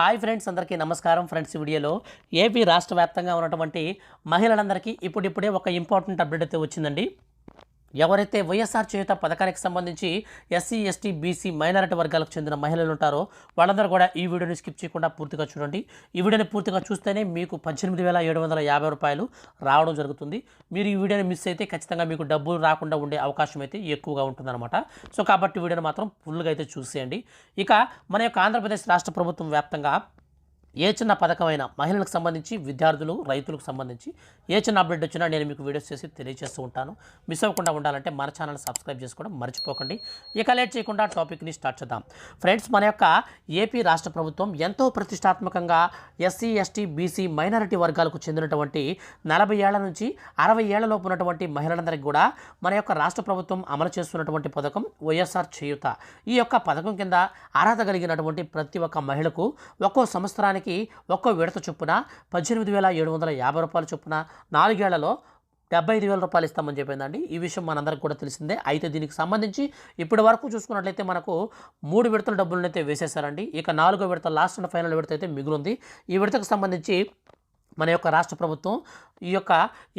Hi friends అందరికీ నమస్కారం friends వీడియోలో. ఏపీ రాష్ట్ర వ్యాప్తంగా ఉన్నటువంటి మహిళలందరికీ ఇప్పుడిప్పుడే ఒక ఇంపార్టెంట్ అప్డేట్ అయితే వచ్చిందండి. ఎవరైతే వైఎస్ఆర్ చేయుత పథకానికి సంబంధించి ఎస్సీ ఎస్టీ బీసీ మైనారిటీ వర్గాలకు చెందిన మహిళలు ఉంటారో వాళ్ళందరూ కూడా ఈ వీడియోని స్కిప్ చేయకుండా పూర్తిగా చూడండి. ఈ వీడియోని పూర్తిగా చూస్తేనే మీకు పద్దెనిమిది వేల ఏడు వందల యాభై రూపాయలు రావడం జరుగుతుంది. మీరు ఈ వీడియోని మిస్ అయితే ఖచ్చితంగా మీకు డబ్బులు రాకుండా ఉండే అవకాశం అయితే ఎక్కువగా ఉంటుందన్నమాట. సో కాబట్టి వీడియోని మాత్రం ఫుల్గా అయితే చూసేయండి. ఇక మన యొక్క ఆంధ్రప్రదేశ్ రాష్ట్ర ప్రభుత్వం వ్యాప్తంగా ఏ చిన్న పథకమైనా మహిళలకు సంబంధించి విద్యార్థులు రైతులకు సంబంధించి ఏ చిన్న అప్డేట్ వచ్చినా నేను మీకు వీడియోస్ చేసి తెలియజేస్తూ ఉంటాను. మిస్ అవ్వకుండా ఉండాలంటే మన ఛానల్ సబ్స్క్రైబ్ చేసుకోవడం మర్చిపోకండి. ఇక లేట్ చేయకుండా టాపిక్ని స్టార్ట్ చేద్దాం. ఫ్రెండ్స్ మన యొక్క ఏపీ రాష్ట్ర ప్రభుత్వం ఎంతో ప్రతిష్టాత్మకంగా ఎస్సీ ఎస్టీ బీసీ మైనారిటీ వర్గాలకు చెందినటువంటి నలభై ఏళ్ళ నుంచి అరవై ఏళ్ళలోపు ఉన్నటువంటి మహిళలందరికీ కూడా మన యొక్క రాష్ట్ర ప్రభుత్వం అమలు చేస్తున్నటువంటి పథకం వైఎస్ఆర్ చేయుత. ఈ యొక్క పథకం కింద అర్హత కలిగినటువంటి ప్రతి ఒక్క మహిళకు ఒక్కో సంవత్సరానికి ఒక్కో విడత చొప్పున పద్దెనిమిది వేల ఏడు వందల యాభై రూపాయల చొప్పున నాలుగేళ్ళలో డెబ్బై ఐదు వేల రూపాయలు ఇస్తామని చెప్పిందండి. ఈ విషయం మనందరికి కూడా తెలిసిందే. అయితే దీనికి సంబంధించి ఇప్పటి వరకు చూసుకున్నట్లయితే మనకు మూడు విడతల డబ్బులను అయితే వేసేశారండి. ఇక నాలుగో విడత లాస్ట్ అండ్ ఫైనల్ విడత అయితే మిగులుంది. ఈ విడతకు సంబంధించి మన యొక్క రాష్ట్ర ప్రభుత్వం ఈ యొక్క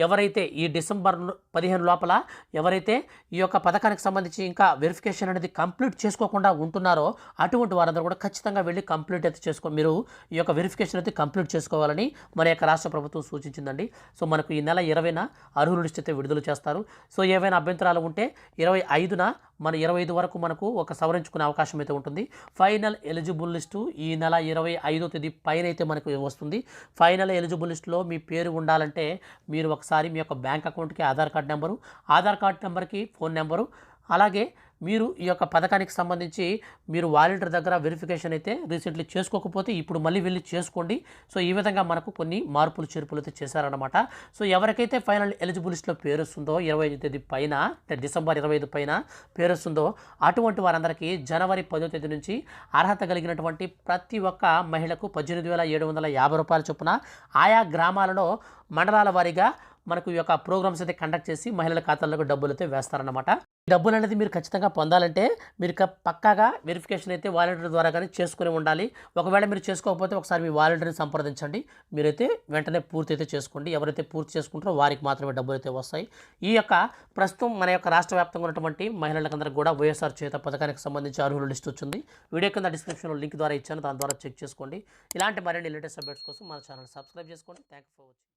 ఎవరైతే ఈ డిసెంబర్ పదిహేను లోపల ఎవరైతే ఈ యొక్క పథకానికి సంబంధించి ఇంకా వెరిఫికేషన్ అనేది కంప్లీట్ చేసుకోకుండా ఉంటున్నారో అటువంటి వారందరూ కూడా ఖచ్చితంగా వెళ్ళి కంప్లీట్ అయితే చేసుకో మీరు ఈ యొక్క వెరిఫికేషన్ అయితే కంప్లీట్ చేసుకోవాలని మన యొక్క రాష్ట్ర ప్రభుత్వం సూచించిందండి. సో మనకు ఈ నెల ఇరవైన అర్హుల లిస్ట్ అయితే విడుదల చేస్తారు. సో ఏవైనా అభ్యంతరాలు ఉంటే ఇరవై ఐదున మన ఇరవై ఐదు వరకు మనకు ఒక సవరించుకునే అవకాశం అయితే ఉంటుంది. ఫైనల్ ఎలిజిబుల్ లిస్టు ఈ నెల ఇరవై ఐదో తేదీ పైన అయితే మనకు వస్తుంది. ఫైనల్ ఎలిజిబుల్ లిస్టులో మీ పేరు ఉండాలంటే మీరు ఒకసారి మీ యొక్క బ్యాంక్ అకౌంట్కి Aadhaar card number Aadhaar card నెంబర్కి ఫోన్ నెంబరు అలాగే మీరు ఈ యొక్క పథకానికి సంబంధించి మీరు వాలంటీర్ దగ్గర వెరిఫికేషన్ అయితే రీసెంట్లీ చేసుకోకపోతే ఇప్పుడు మళ్ళీ వెళ్ళి చేసుకోండి. సో ఈ విధంగా మనకు కొన్ని మార్పులు చేర్పులు అయితే చేశారనమాట సో ఎవరికైతే ఫైనల్ ఎలిజిబుల్ లిస్ట్లో పేరు వస్తుందో ఇరవై ఐదు తేదీ పైన డిసెంబర్ ఇరవై ఐదు పైన పేరు వస్తుందో అటువంటి వారందరికీ జనవరి పదో తేదీ నుంచి అర్హత కలిగినటువంటి ప్రతి ఒక్క మహిళకు పద్దెనిమిది వేల ఏడు వందల యాభై రూపాయల చొప్పున ఆయా గ్రామాలలో మండలాల వారీగా మనకు ఈ యొక్క ప్రోగ్రామ్స్ అయితే కండక్ట్ చేసి మహిళల ఖాతాల్లోకి డబ్బులు అయితే వేస్తారన్నమాట. డబ్బులు అనేది మీరు ఖచ్చితంగా పొందాలంటే మీరు పక్కాగా వెరిఫికేషన్ అయితే వాలంటీర్ ద్వారా కానీ చేసుకుని ఉండాలి. ఒకవేళ మీరు చేసుకోకపోతే ఒకసారి మీ వాలంటీర్ని సంప్రదించండి. మీరైతే వెంటనే పూర్తి అయితే చేసుకోండి. ఎవరైతే పూర్తి చేసుకుంటారో వారికి మాత్రమే డబ్బులు అయితే వస్తాయి. ఈ యొక్క ప్రస్తుతం మన యొక్క రాష్ట్ర వ్యాప్తంగా ఉన్నటువంటి మహిళలందరికీ కూడా వైఎస్ఆర్ చేత పథకానికి సంబంధించి అర్హులు లిస్ట్ వచ్చింది. వీడియో కింద డిస్క్రిప్షన్లో లింక్ ద్వారా ఇచ్చాను. దాని ద్వారా చెక్ చేసుకోండి. ఇలాంటి మరిన్ని లేటెస్ట్ అప్డేట్స్ కోసం మన ఛానల్ సబ్స్క్రైబ్ చేసుకోండి. Thank for watching